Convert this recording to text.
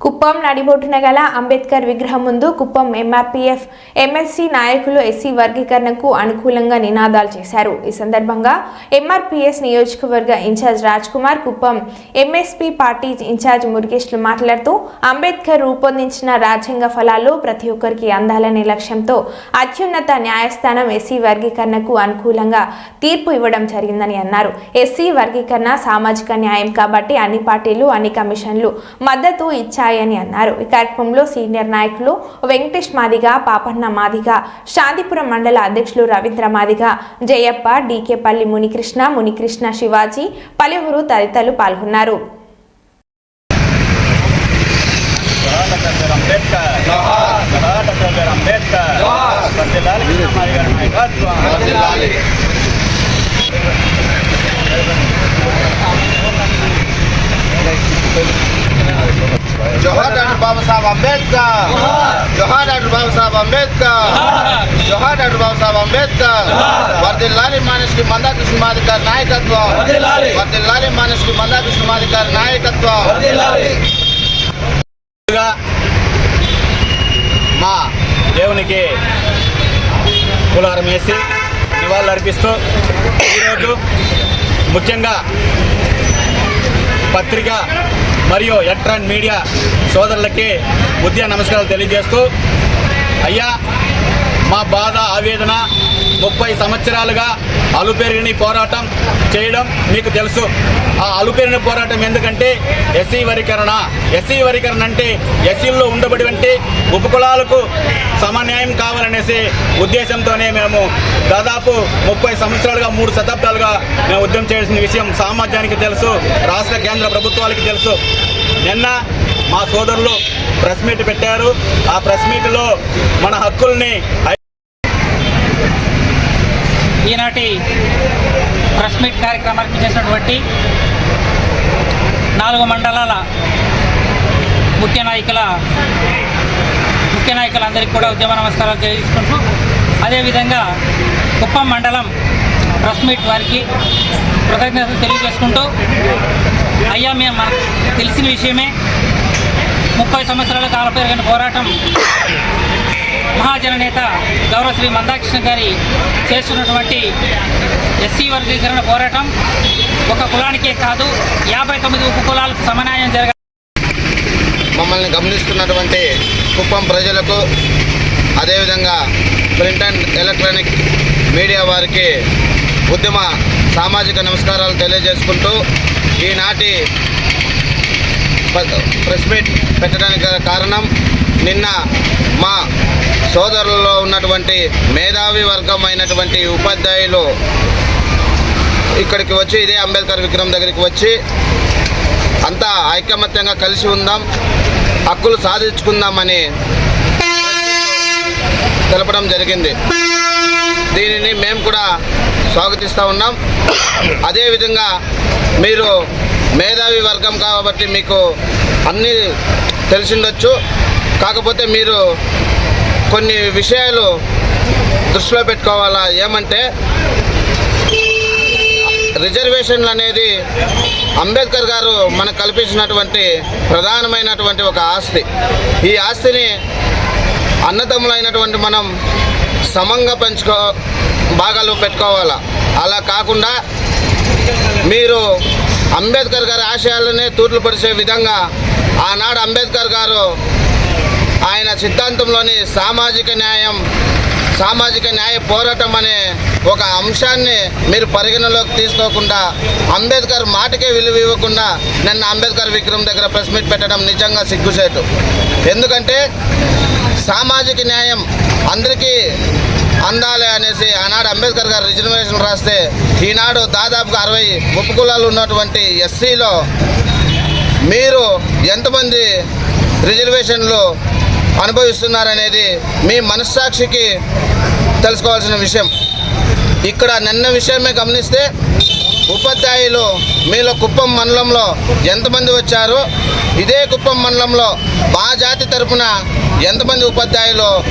కుప్పం నడిబొట్టున గల అంబేద్కర్ విగ్రహం ముందు కుప్పం ఎంఆర్పీఎఫ్ ఎంఎస్సీ నాయకులు ఎస్సీ వర్గీకరణకు అనుకూలంగా నినాదాలు చేశారు. ఈ సందర్భంగా ఎంఆర్పీఎస్ నియోజకవర్గ in charge Raj Kumar Kuppam MSP party in charge మురుగేష్లు మాట్లాడుతూ అంబేద్కర్ రూపొందించిన రాజ్యాంగ ఫలాలు ప్రతి ఒక్కరికి అందాలనే లక్ష్యంతో అత్యున్నత న్యాయస్థానం ఎస్సీ వర్గీకరణకు అనుకూలంగా తీర్పు ఇవ్వడం జరిగిందని అన్నారు. ఎస్సీ వర్గీకరణ సామాజిక న్యాయం కాబట్టి అన్ని పార్టీలు అన్ని కమిషన్లు మద్దతు వచ్చాయని అన్నారు. ఈ కార్యక్రమంలో సీనియర్ నాయకులు వెంకటేష్ మాదిగ పాపన్న మాదిగ శాంతిపురం మండల అధ్యక్షులు రవీంద్ర మాదిగ జయప్ప డీకేపల్లి మునికృష్ణ మునికృష్ణ శివాజీ పలువురు తదితరులు పాల్గొన్నారు. అంబేద్కర్ డాక్టర్ అంబేద్కర్ వర్ధిల్లాలి కృష్ణమారి గారి నాయకత్వం జోహార్ డాక్టర్ బాబాసాహెబ్ అంబేద్కర్ జోహార్ డాక్టర్ బాబాసాహెబ్ అంబేద్కర్. జోహార్. డాక్టర్ బాబాసాహెబ్ అంబేద్కర్. వర్దిల్లాలి మానసుకి మందాకృష్ణ మాదికారి నాయకత్వం. వర్దిల్లాలి. మానసుకి మందాకృష్ణ మాదికారి నాయకత్వం. మా దేవునికి కులారం వేసి నివాళులు అర్పిస్తూ ఈరోజు ముఖ్యంగా పత్రిక మరియు ఎలక్ట్రానిక్ మీడియా సోదరులకి ఉద్య నమస్కారాలు తెలియజేస్తూ అయ్యా మా బాధ ఆవేదన ముప్పై సంవత్సరాలుగా అలుపెరిగిన పోరాటం చేయడం మీకు తెలుసు. ఆ అలుపెరిగిన పోరాటం ఎందుకంటే ఎస్సీ వరీకరణ. ఎస్సీ వరీకరణ అంటే ఎస్సీల్లో ఉండబడి ఉపకులాలకు సమన్యాయం కావాలనేసి ఉద్దేశంతోనే మేము దాదాపు ముప్పై సంవత్సరాలుగా మూడు శతాబ్దాలుగా మేము ఉద్యమం చేసిన విషయం సామాజ్యానికి తెలుసు రాష్ట్ర కేంద్ర ప్రభుత్వాలకి తెలుసు. నిన్న మా సోదరులు ప్రెస్ మీట్ పెట్టారు. ఆ ప్రెస్ మీట్లో మన హక్కుల్ని ఈనాటి ప్రెస్ మీట్ కార్యక్రమానికి చేసినటువంటి నాలుగు మండలాల ముఖ్య నాయకుల ముఖ్య నాయకులందరికీ కూడా ఉద్యమ నమస్కారాలు తెలియజేసుకుంటూ అదేవిధంగా కుప్పం మండలం ప్రెస్ మీట్ వారికి కృతజ్ఞతలు తెలియజేసుకుంటూ అయ్యా మేము మనకు తెలిసిన విషయమే. ముప్పై సంవత్సరాల కాల పెరిగిన పోరాటం మహాజన నేత గౌరవ శ్రీ మందాకృష్ణ గారి చేస్తున్నటువంటి ఎస్సీ వర్గీకరణ పోరాటం ఒక కులానికే కాదు యాభై తొమ్మిది ఉప కులాలకు సమన్యాయం జరగ మమ్మల్ని గమనిస్తున్నటువంటి కుప్పం ప్రజలకు అదేవిధంగా ప్రింట్ అండ్ ఎలక్ట్రానిక్ మీడియా వారికి ఉద్యమ సామాజిక నమస్కారాలు తెలియజేసుకుంటూ ఈనాటి ప్రెస్ మీట్ పెట్టడానికి కారణం నిన్న మా సోదరులలో ఉన్నటువంటి మేధావి వర్గం అయినటువంటి ఉపాధ్యాయులు ఇక్కడికి వచ్చి ఇదే అంబేద్కర్ విగ్రహం దగ్గరికి వచ్చి అంతా ఐకమత్యంగా కలిసి ఉందాం హక్కులు సాధించుకుందామని తెలపడం జరిగింది. దీనిని మేము కూడా స్వాగతిస్తూ ఉన్నాం. అదేవిధంగా మీరు మేధావి వర్గం కాబట్టి మీకు అన్నీ తెలిసిండొచ్చు. కాకపోతే మీరు కొన్ని విషయాలు దృష్టిలో పెట్టుకోవాలా? ఏమంటే రిజర్వేషన్లు అనేది అంబేద్కర్ గారు మనకు కల్పించినటువంటి ప్రధానమైనటువంటి ఒక ఆస్తి. ఈ ఆస్తిని అన్నదమ్ములైనటువంటి మనం సమంగా పెంచుకో భాగాలు పెట్టుకోవాలా? అలా కాకుండా మీరు అంబేద్కర్ గారి ఆశయాలనే తూట్లు విధంగా ఆనాడు అంబేద్కర్ గారు ఆయన సిద్ధాంతంలోని సామాజిక న్యాయం సామాజిక న్యాయ పోరాటం అనే ఒక అంశాన్ని మీరు పరిగణలోకి తీసుకోకుండా అంబేద్కర్ మాటకే విలువ ఇవ్వకుండా నిన్న అంబేద్కర్ విగ్రహం దగ్గర ప్రెస్ మీట్ పెట్టడం నిజంగా సిగ్గుసేటు ఎందుకంటే సామాజిక న్యాయం అందరికీ అందాలి అనేసి ఆనాడు అంబేద్కర్ గారు రిజర్వేషన్ రాస్తే ఈనాడు దాదాపుగా అరవై ఉపకులాలు ఉన్నటువంటి ఎస్సీలో మీరు ఎంతమంది రిజర్వేషన్లు అనుభవిస్తున్నారనేది మీ మనస్సాక్షికి తెలుసుకోవాల్సిన విషయం. ఇక్కడ నిన్న విషయమే గమనిస్తే ఉపాధ్యాయులు మీలో కుప్పం మండలంలో ఎంతమంది వచ్చారు? ఇదే కుప్పం మండలంలో మా జాతి తరపున ఎంతమంది ఉపాధ్యాయులు